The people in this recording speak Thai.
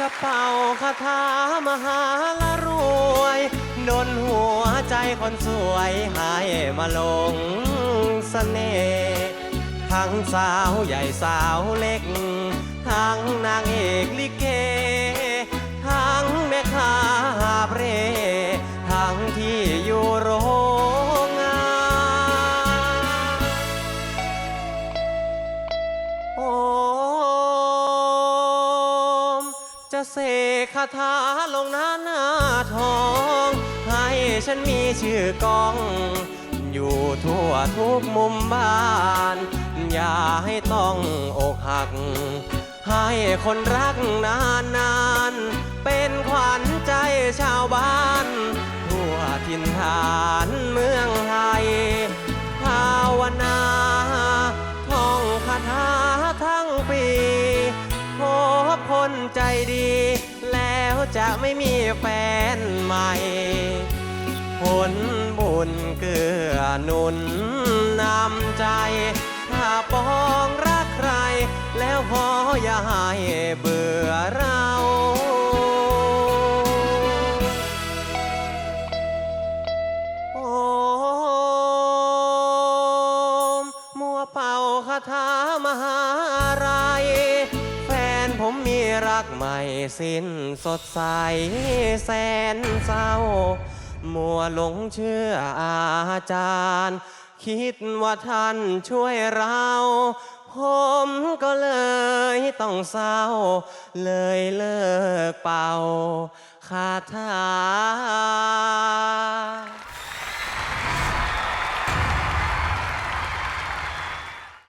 จะเป่าคาถามหาละรวยโดนหัวใจคนสวยให้มาลงเสน่ห์ทั้งสาวใหญ่สาวเล็ก ทั้งนางเอกลิเก จะเสกคาถาลงหน้าหน้าทอง ให้ฉันมีชื่อกอง อยู่ทั่วทุกมุมบ้าน อย่าให้ต้องอกหัก ให้คนรักนานนานเป็นขวัญใจชาวบ้าน ทั่วถิ่นฐานเมืองไทย ภาวนาท่องคาถาทั้งปี บคนใจดี แล้วจะไม่มีแฟนใหม่ ผลบุญเกื้อหนุนนำใจ ถ้าปองรักใคร แล้วขออย่าให้เบื่อเราโอมมัวเป่าคาถามหารแฟน ผมมีรักใหม่สิ้นสดใสแสนเศร้า มัวหลงเชื่ออาจารย์ คิดว่าท่านช่วยเรา ผมก็เลยต้องเศร้า เลยเลิกเป่าคาถา